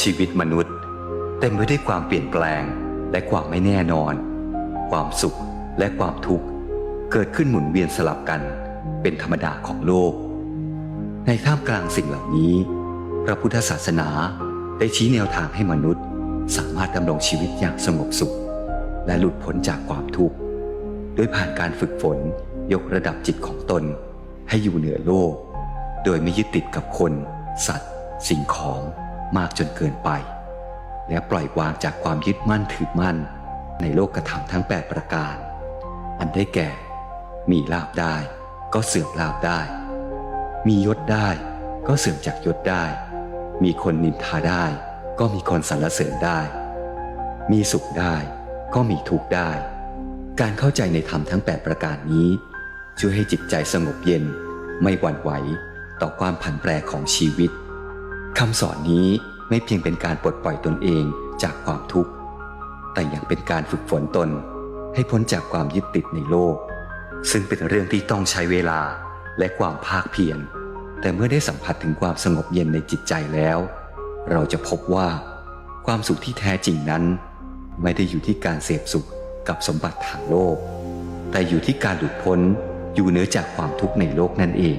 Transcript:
ชีวิตมนุษย์ เต็มไปด้วยความเปลี่ยนแปลงและความไม่แน่นอน ความสุขและความทุกข์ เกิดขึ้นหมุนเวียนสลับกันเป็นธรรมดาของโลก ในท่ามกลางสิ่งเหล่านี้ พระพุทธศาสนาได้ชี้แนวทางให้มนุษย์ สามารถดำรงชีวิตอย่างสงบสุข และหลุดพ้นจากความทุกข์โดยผ่านการฝึกฝนยกระดับจิตของตนให้อยู่เหนือโลก โดยไม่ยึดติดกับคน สัตว์ สิ่งของ มากจนเกินไป และปล่อยวางจากความยึดมั่นถือมั่น ในโลกกระทำทั้ง 8 ประการ อันได้แก่ มีลาบได้ ก็เสื่อมลาบได้ มียศได้ก็เสื่อมจากยศได้ มีคนนินทาได้ ก็มีคนสรรเสริญได้ มีสุขได้ ก็มีทุกข์ได้ การเข้าใจในธรรมทั้ง 8 ประการนี้ ช่วยให้จิตใจสงบเย็น ไม่หวั่นไหวต่อความผันแปรของชีวิต คำสอนนี้ไม่เพียงเป็นการปลดปล่อยตนเองจากความทุกข์ แต่ยังเป็นการฝึกฝนตนให้พ้นจากความยึดติดในโลก ซึ่งเป็นเรื่องที่ต้องใช้เวลาและความภาคเพียร แต่เมื่อได้สัมผัสถึงความสงบเย็นในจิตใจแล้ว เราจะพบว่า ความสุขที่แท้จริงนั้น ไม่ได้อยู่ที่การเสพสุขกับสมบัติทางโลก แต่อยู่ที่การหลุดพ้นอยู่เหนือจากความทุกข์ในโลกนั่นเอง